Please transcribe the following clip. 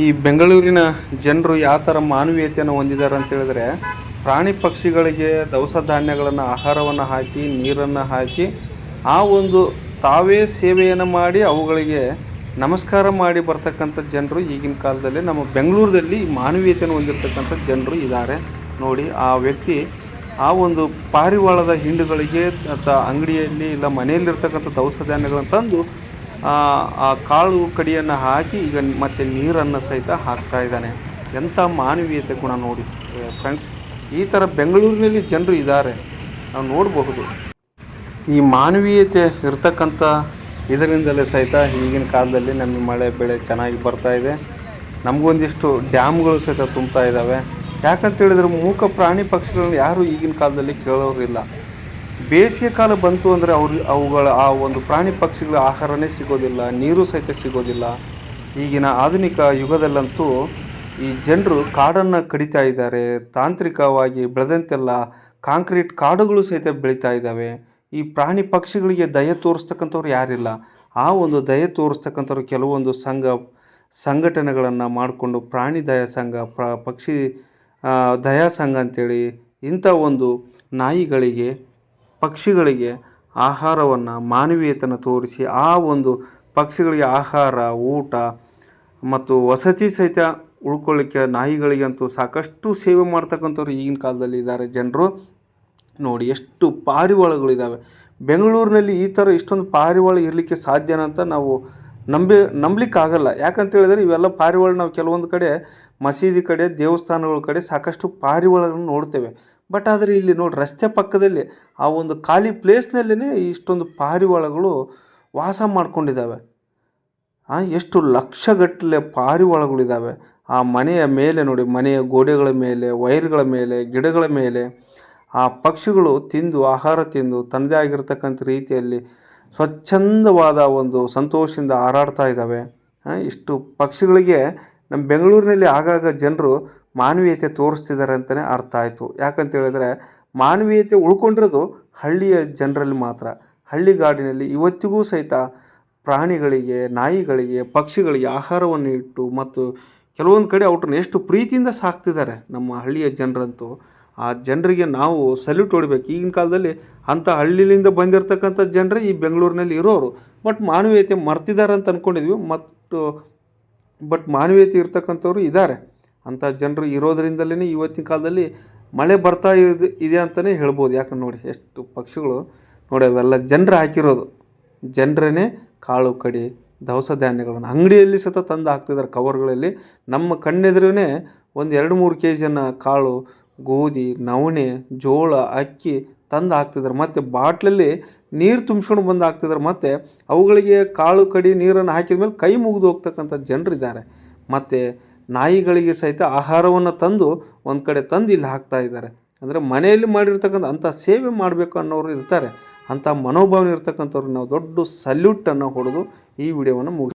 ಈ ಬೆಂಗಳೂರಿನ ಜನರು ಯಾವ ಥರ ಮಾನವೀಯತೆಯನ್ನು ಹೊಂದಿದ್ದಾರೆ ಅಂತೇಳಿದ್ರೆ ಪ್ರಾಣಿ ಪಕ್ಷಿಗಳಿಗೆ ದವಸ ಧಾನ್ಯಗಳನ್ನು, ಆಹಾರವನ್ನು ಹಾಕಿ, ನೀರನ್ನು ಹಾಕಿ, ಆ ಒಂದು ತಾವೇ ಸೇವೆಯನ್ನು ಮಾಡಿ ಅವುಗಳಿಗೆ ನಮಸ್ಕಾರ ಮಾಡಿ ಬರ್ತಕ್ಕಂಥ ಜನರು ಈಗಿನ ಕಾಲದಲ್ಲಿ, ನಮ್ಮ ಬೆಂಗಳೂರಿನಲ್ಲಿ ಮಾನವೀಯತೆಯನ್ನು ಹೊಂದಿರತಕ್ಕಂಥ ಜನರು ಇದ್ದಾರೆ. ನೋಡಿ, ಆ ವ್ಯಕ್ತಿ ಆ ಒಂದು ಪಾರಿವಾಳದ ಹಿಂಡುಗಳಿಗೆ ಅಥವಾ ಅಂಗಡಿಯಲ್ಲಿ ಇಲ್ಲ ಮನೆಯಲ್ಲಿರ್ತಕ್ಕಂಥ ದವಸ ಧಾನ್ಯಗಳನ್ನು ತಂದು ಆ ಕಾಳು ಕಡಿಯನ್ನು ಹಾಕಿ ಈಗ ಮತ್ತೆ ನೀರನ್ನು ಸಹಿತ ಹಾಕ್ತಾ ಇದ್ದಾನೆ. ಎಂಥ ಮಾನವೀಯತೆ ಗುಣ ನೋಡಿ. ಫ್ರೆಂಡ್ಸ್ ಈ ಥರ ಬೆಂಗಳೂರಿನಲ್ಲಿ ಜನರು ಇದ್ದಾರೆ. ನಾವು ನೋಡಬಹುದು. ಈ ಮಾನವೀಯತೆ ಇರ್ತಕ್ಕಂಥ ಇದರಿಂದಲೇ ಸಹಿತ ಈಗಿನ ಕಾಲದಲ್ಲಿ ನಮಗೆ ಮಳೆ, ಬೆಳೆ ಚೆನ್ನಾಗಿ ಬರ್ತಾ ಇದೆ. ನಮಗೊಂದಿಷ್ಟು ಡ್ಯಾಮ್ಗಳು ಸಹಿತ ತುಂಬ್ತಾ ಇದ್ದಾವೆ. ಯಾಕಂತ ಹೇಳಿದ್ರೆ ಮೂಕ ಪ್ರಾಣಿ ಪಕ್ಷಿಗಳನ್ನ ಯಾರೂ ಈಗಿನ ಕಾಲದಲ್ಲಿ ಕೇಳೋರಿಲ್ಲ ಬೇಸಿಗೆ ಕಾಲ ಬಂತು ಅಂದರೆ ಅವ್ರು ಅವುಗಳ ಆ ಒಂದು ಪ್ರಾಣಿ ಪಕ್ಷಿಗಳ ಆಹಾರನೇ ಸಿಗೋದಿಲ್ಲ, ನೀರು ಸಹಿತ ಸಿಗೋದಿಲ್ಲ. ಈಗಿನ ಆಧುನಿಕ ಯುಗದಲ್ಲಂತೂ ಈ ಜನರು ಕಾಡನ್ನು ಕಡಿತಾ ಇದ್ದಾರೆ. ತಾಂತ್ರಿಕವಾಗಿ ಬೆಳೆದಂತೆಲ್ಲ ಕಾಂಕ್ರೀಟ್ ಕಾಡುಗಳು ಸಹಿತ ಬೆಳೀತಾ ಇದ್ದಾವೆ. ಈ ಪ್ರಾಣಿ ಪಕ್ಷಿಗಳಿಗೆ ದಯೆ ತೋರಿಸ್ತಕ್ಕಂಥವ್ರು ಯಾರಿಲ್ಲ. ಆ ಒಂದು ದಯೆ ತೋರಿಸ್ತಕ್ಕಂಥವ್ರು ಕೆಲವೊಂದು ಸಂಘ, ಸಂಘಟನೆಗಳನ್ನು ಮಾಡಿಕೊಂಡು ಪ್ರಾಣಿ ದಯಾ ಸಂಘ ಪಕ್ಷಿ ದಯಾ ಸಂಘ ಅಂತೇಳಿ ಇಂಥ ಒಂದು ನಾಯಿಗಳಿಗೆ ಪಕ್ಷಿಗಳಿಗೆ ಆಹಾರವನ್ನು ಮಾನವೀಯತೆಯನ್ನು ತೋರಿಸಿ ಆ ಒಂದು ಪಕ್ಷಿಗಳಿಗೆ ಆಹಾರ, ಊಟ ಮತ್ತು ವಸತಿ ಸಹಿತ ಉಳ್ಕೊಳ್ಳಿಕ್ಕೆ ನಾಯಿಗಳಿಗಂತೂ ಸಾಕಷ್ಟು ಸೇವೆ ಮಾಡ್ತಕ್ಕಂಥವ್ರು ಈಗಿನ ಕಾಲದಲ್ಲಿ ಇದ್ದಾರೆ. ಜನರು ನೋಡಿ ಎಷ್ಟು ಪಾರಿವಾಳಗಳಿದ್ದಾವೆ ಬೆಂಗಳೂರಿನಲ್ಲಿ ಈ ಥರ ಇಷ್ಟೊಂದು ಪಾರಿವಾಳ ಇರಲಿಕ್ಕೆ ಸಾಧ್ಯನಾ ಅಂತ ನಾವು ನಂಬಿ, ನಂಬಲಿಕ್ಕಾಗಲ್ಲ. ಯಾಕಂತ ಹೇಳಿದ್ರೆ ಇವೆಲ್ಲ ಪಾರಿವಾಳ ನಾವು ಕೆಲವೊಂದು ಕಡೆ ಮಸೀದಿ ಕಡೆ, ದೇವಸ್ಥಾನಗಳ ಕಡೆ ಸಾಕಷ್ಟು ಪಾರಿವಾಳಗಳನ್ನು ನೋಡ್ತೇವೆ. ಬಟ್ ಆದರೆ ಇಲ್ಲಿ ನೋಡಿ ರಸ್ತೆ ಪಕ್ಕದಲ್ಲಿ ಆ ಒಂದು ಖಾಲಿ ಪ್ಲೇಸ್ನಲ್ಲೇ ಇಷ್ಟೊಂದು ಪಾರಿವಾಳಗಳು ವಾಸ ಮಾಡ್ಕೊಂಡಿದ್ದಾವೆ ಎಷ್ಟು ಲಕ್ಷಗಟ್ಟಲೆ ಪಾರಿವಾಳಗಳಿದ್ದಾವೆ ಆ ಮನೆಯ ಮೇಲೆ ನೋಡಿ, ಮನೆಯ ಗೋಡೆಗಳ ಮೇಲೆ, ವೈರ್ಗಳ ಮೇಲೆ, ಗಿಡಗಳ ಮೇಲೆ ಆ ಪಕ್ಷಿಗಳು ತಿಂದು, ಆಹಾರ ತಿಂದು, ತನ್ನದೇ ಆಗಿರತಕ್ಕಂಥ ರೀತಿಯಲ್ಲಿ ಸ್ವಚ್ಛಂದವಾದ ಒಂದು ಸಂತೋಷದಿಂದ ಹಾರಾಡ್ತಾ ಇದ್ದಾವೆ ಇಷ್ಟು ಪಕ್ಷಿಗಳಿಗೆ ನಮ್ಮ ಬೆಂಗಳೂರಿನಲ್ಲಿ ಆಗಾಗ ಜನರು ಮಾನವೀಯತೆ ತೋರಿಸ್ತಿದ್ದಾರೆ ಅಂತಲೇ ಅರ್ಥ ಆಯಿತು. ಯಾಕಂತ ಹೇಳಿದ್ರೆ ಮಾನವೀಯತೆ ಉಳ್ಕೊಂಡಿರೋದು ಹಳ್ಳಿಯ ಜನರಲ್ಲಿ ಮಾತ್ರ. ಹಳ್ಳಿಗಾಡಿನಲ್ಲಿ ಇವತ್ತಿಗೂ ಸಹಿತ ಪ್ರಾಣಿಗಳಿಗೆ, ನಾಯಿಗಳಿಗೆ, ಪಕ್ಷಿಗಳಿಗೆ ಆಹಾರವನ್ನು ಇಟ್ಟು ಮತ್ತು ಕೆಲವೊಂದು ಕಡೆ ಅವ್ರನ್ನ ಎಷ್ಟು ಪ್ರೀತಿಯಿಂದ ಸಾಕ್ತಿದ್ದಾರೆ ನಮ್ಮ ಹಳ್ಳಿಯ ಜನರಂತೂ. ಆ ಜನರಿಗೆ ನಾವು ಸಲ್ಯೂಟ್ ಹೊಡಿಬೇಕು. ಈಗಿನ ಕಾಲದಲ್ಲಿ ಅಂಥ ಹಳ್ಳಿಲಿಂದ ಬಂದಿರತಕ್ಕಂಥ ಜನರೇ ಈ ಬೆಂಗಳೂರಿನಲ್ಲಿ ಇರೋರು. ಬಟ್ ಮಾನವೀಯತೆ ಮರ್ತಿದ್ದಾರೆ ಅಂತ ಅಂದ್ಕೊಂಡಿದ್ವಿ ಮತ್ತು ಬಟ್ ಮಾನವೀಯತೆ ಇರ್ತಕ್ಕಂಥವ್ರು ಇದ್ದಾರೆ. ಅಂಥ ಜನರು ಇರೋದ್ರಿಂದಲೇ ಇವತ್ತಿನ ಕಾಲದಲ್ಲಿ ಮಳೆ ಬರ್ತಾ ಇದೆ ಇದೆ ಅಂತಲೇ ಹೇಳ್ಬೋದು. ಯಾಕಂದ್ರೆ ನೋಡಿ, ಎಷ್ಟು ಪಕ್ಷಿಗಳು ನೋಡಿ, ಅವೆಲ್ಲ ಜನರು ಹಾಕಿರೋದು. ಜನರೇ ಕಾಳು, ಕಡಿ, ದವಸ ಧಾನ್ಯಗಳನ್ನು ಅಂಗಡಿಯಲ್ಲಿ ಸತ ತಂದು ಹಾಕ್ತಿದ್ದಾರೆ ಕವರ್ಗಳಲ್ಲಿ. ನಮ್ಮ ಕಣ್ಣೆದುರೇ ಒಂದು ಎರಡು ಮೂರು ಕೆ ಜಿಯನ್ನು ಕಾಳು, ಗೋಧಿ, ನವಣೆ, ಜೋಳ, ಅಕ್ಕಿ ತಂದು ಹಾಕ್ತಿದ್ದಾರೆ. ಮತ್ತು ಬಾಟ್ಲಲ್ಲಿ ನೀರು ತುಂಬಿಸ್ಕೊಂಡು ಬಂದು ಹಾಕ್ತಿದ್ದಾರೆ ಮತ್ತು ಅವುಗಳಿಗೆ ಕಾಳು ಕಡಿ ನೀರನ್ನು ಹಾಕಿದ ಮೇಲೆ ಕೈ ಮುಗಿದು ಹೋಗ್ತಕ್ಕಂಥ ಜನರಿದ್ದಾರೆ. ಮತ್ತು ನಾಯಿಗಳಿಗೆ ಸಹಿತ ಆಹಾರವನ್ನು ತಂದು ಒಂದು ಕಡೆ ತಂದು ಇಲ್ಲಿ ಹಾಕ್ತಾ ಇದ್ದಾರೆ. ಅಂದರೆ ಮನೆಯಲ್ಲಿ ಮಾಡಿರ್ತಕ್ಕಂಥ ಅಂಥ ಸೇವೆ ಮಾಡಬೇಕು ಅನ್ನೋರು ಇರ್ತಾರೆ. ಅಂಥ ಮನೋಭಾವನೆ ಇರ್ತಕ್ಕಂಥವ್ರು ನಾವು ದೊಡ್ಡ ಸಲ್ಯೂಟನ್ನು ಹೊಡೆದು ಈ ವಿಡಿಯೋವನ್ನು ಮುಗಿ